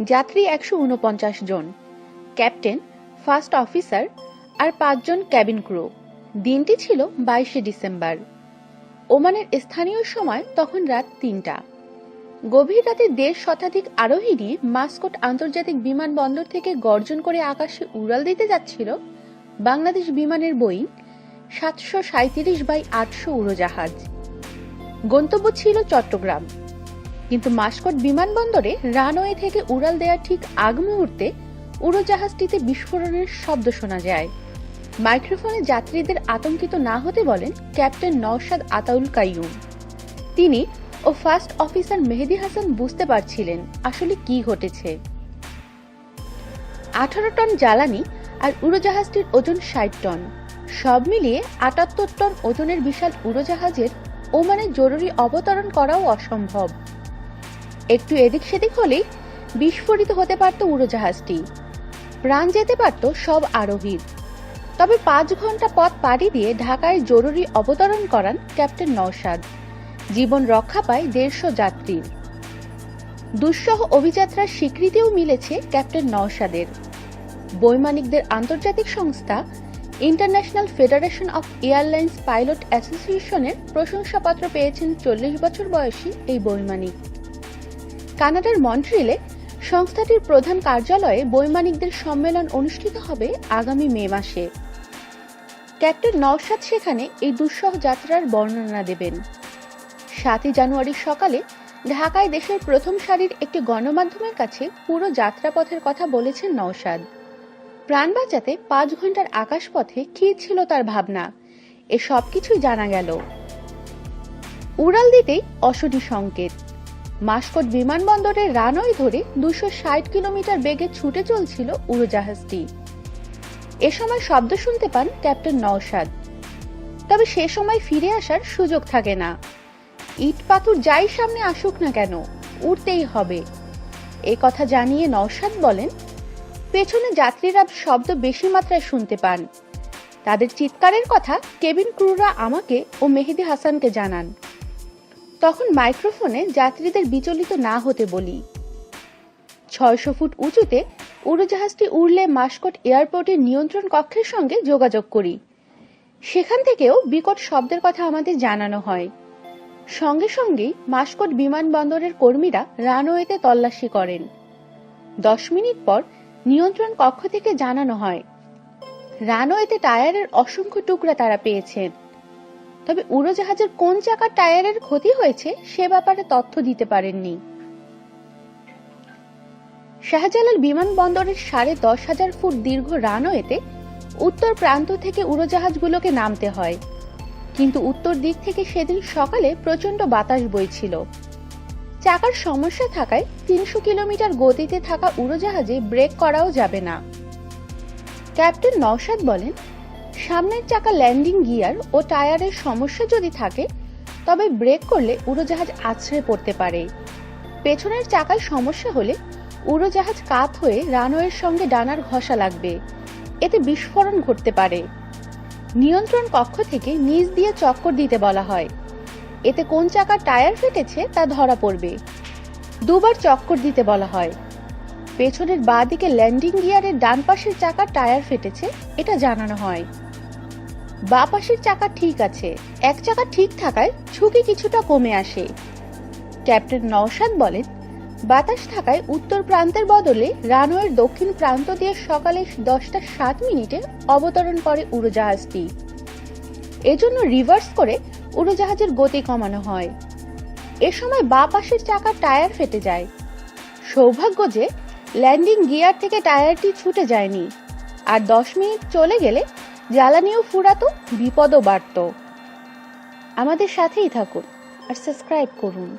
যাত্রী একশো উনপঞ্চাশ জন, ক্যাপ্টেন, ফার্স্ট অফিসার আর পাঁচজন ক্যাবিন ক্রু। দিনটি ছিল বাইশে ডিসেম্বর। ওমানের স্থানীয় সময় তখন রাত তিনটা। গভীর রাতে দেড় শতাধিক আরোহী নিয়ে মাস্কট আন্তর্জাতিক বিমানবন্দর থেকে গর্জন করে আকাশে উড়াল দিতে যাচ্ছিল বাংলাদেশ বিমানের বোয়িং সাতশো সাঁত্রিশ বাই আটশো উড়োজাহাজ। গন্তব্য ছিল চট্টগ্রাম। কিন্তু মাস্কট বিমানবন্দরে রানওয়ে থেকে উড়াল দেওয়ার ঠিক আগ মুহূর্তে উড়োজাহাজটিতে বিস্ফোরণের শব্দ শোনা যায়। মাইক্রোফোনে যাত্রীদের আতঙ্কিত না হতে বলেন ক্যাপ্টেন নওশাদ আতাউল কাইয়ুম। তিনি, ও ফার্স্ট অফিসার মেহেদি হাসান বুঝতে পারছিলেন আসলে কি ঘটেছে। আঠারো টন জ্বালানি আর উড়োজাহাজটির ওজন ষাট টন। সব মিলিয়ে আটাত্তর টন ওজনের বিশাল উড়োজাহাজের ওমানে জরুরি অবতরণ করাও অসম্ভব। একটু এদিক সেদিক হলেই বিস্ফোরিত হতে পারত উড়োজাহাজটি। প্রাণ যেতে পারত সব আরোহীর। তবে পাঁচ ঘণ্টা পথ পাড়ি দিয়ে ঢাকায় জরুরি অবতরণ করান ক্যাপ্টেন নওশাদ। জীবন রক্ষা পায় দেড়শো যাত্রীর দুঃসহ অভিযাত্রার স্বীকৃতিও মিলেছে ক্যাপ্টেন নওশাদের। বৈমানিকদের আন্তর্জাতিক সংস্থা International Federation of Airlines pilot অ্যাসোসিয়েশনের প্রশংসাপত্র পেয়েছেন চল্লিশ বছর বয়সী এই বৈমানিক। কানাডার মন্ট্রিলে সংস্থাটির প্রধান কার্যালয়ে বৈমানিকদের সম্মেলন অনুষ্ঠিত হবে আগামী মে মাসে। ক্যাপ্টেন নওশাদ সেখানে এই দুঃসহ যাত্রার বর্ণনা দেবেন। সাতই জানুয়ারি সকালে ঢাকায় দেশের প্রথম সারির একটি গণমাধ্যমের কাছে পুরো যাত্রাপথের কথা বলেছেন নওশাদ। প্রাণ বাঁচাতে পাঁচ ঘণ্টার আকাশপথে কি ছিল তার ভাবনা, এ সব কিছুই জানা গেল। উড়াল দিতেই অশনি সংকেত। মাসকট বিমানবন্দরের রানওয়ে ধরে দুশো ষাট কিলোমিটার বেগে ছুটে চলছিল উড়োজাহাজটি এ সময় শব্দ শুনতে পান ক্যাপ্টেন নওশাদ। তবে সে সময় ফিরে আসার সুযোগ থাকে না। ইট পাথর যাই সামনে আসুক না কেন উঠতেই হবে। এ কথা জানিয়ে নওশাদ বলেন, পেছনে যাত্রীরা শব্দ বেশি মাত্রায় শুনতে পান। তাদের চিৎকারের কথা কেবিন ক্রুরা আমাকে ও মেহেদি হাসানকে জানান। তখন মাইক্রোফোনে যাত্রীদের বিচলিত না হতে বলি। ছয়শো ফুট উঁচুতে উড়োজাহাজটি উড়লে মাসকট এয়ারপোর্টের নিয়ন্ত্রণ কক্ষের সঙ্গে যোগাযোগ করি। সেখান থেকেও বিকট শব্দের কথা আমাদের জানানো হয়। সঙ্গে সঙ্গেই মাসকট বিমানবন্দরের কর্মীরা রানওয়েতে তল্লাশি করেন। দশ মিনিট পর নিয়ন্ত্রণ কক্ষ থেকে জানানো হয়, রানওয়েতে টায়ারের অসংখ্য টুকরা তারা পেয়েছেন। তবে উড়োজাহাজের কোন চাকার টায়ারের ক্ষতি হয়েছে সে ব্যাপারে তথ্য দিতে পারেননি। শাহজালাল বিমানবন্দরের সাড়ে দশ হাজার ফুট দীর্ঘ রানওয়েতে উত্তর প্রান্ত থেকে উড়োজাহাজগুলোকে নামতে হয়। কিন্তু উত্তর দিক থেকে সেদিন সকালে প্রচণ্ড বাতাস বইছিল। চাকার সমস্যা থাকায় তিনশো কিলোমিটার গতিতে থাকা উড়োজাহাজে ব্রেক করাও যাবে না। ক্যাপ্টেন নওশাদ বলেন সামনের চাকা ল্যান্ডিং গিয়ার ও টায়ারের সমস্যা যদি থাকে, তবে ব্রেক করলে উড়োজাহাজ আছড়ে পড়তে পারে। পেছনের চাকায় সমস্যা হলে উড়োজাহাজ কাত হয়ে রানওয়ের সঙ্গে ডানার ঘষা লাগবে। এতে বিস্ফোরণ ঘটতে পারে। নিয়ন্ত্রণ কক্ষ থেকে নিচ দিয়ে চক্কর দিতে বলা হয়। এতে কোন চাকার টায়ার ফেটেছে তা ধরা পড়বে। দুবার চক্কর দিতে বলা হয়। পেছনের বাঁ দিকে ল্যান্ডিং গিয়ারের ডান পাশের চাকার টায়ার ফেটেছে, এটা জানানো হয়। বা পাশের চাকা ঠিক আছে, এক চাকা ঠিক থাকায় ঝুঁকি কিছুটা কমে আসে। ক্যাপ্টেন নওশাদ বলেন, বাতাস থাকায় উত্তর প্রান্তের বদলে রানওয়ের দক্ষিণ প্রান্ত দিয়ে সকালে দশটা সাত মিনিটে অবতরণ করে উড়োজাহাজটি। এজন্য রিভার্স করে উড়োজাহাজের গতি কমানো হয়। এ সময় বা পাশের চাকার টায়ার ফেটে যায়। সৌভাগ্য যে, ল্যান্ডিং গিয়ার থেকে টায়ারটি ছুটে যায়নি। আর দশ মিনিট চলে গেলে জ্বালানিও ফুরাতো বিপদও বাড়ত। আমাদের সাথেই থাকুন আর সাবস্ক্রাইব করুন।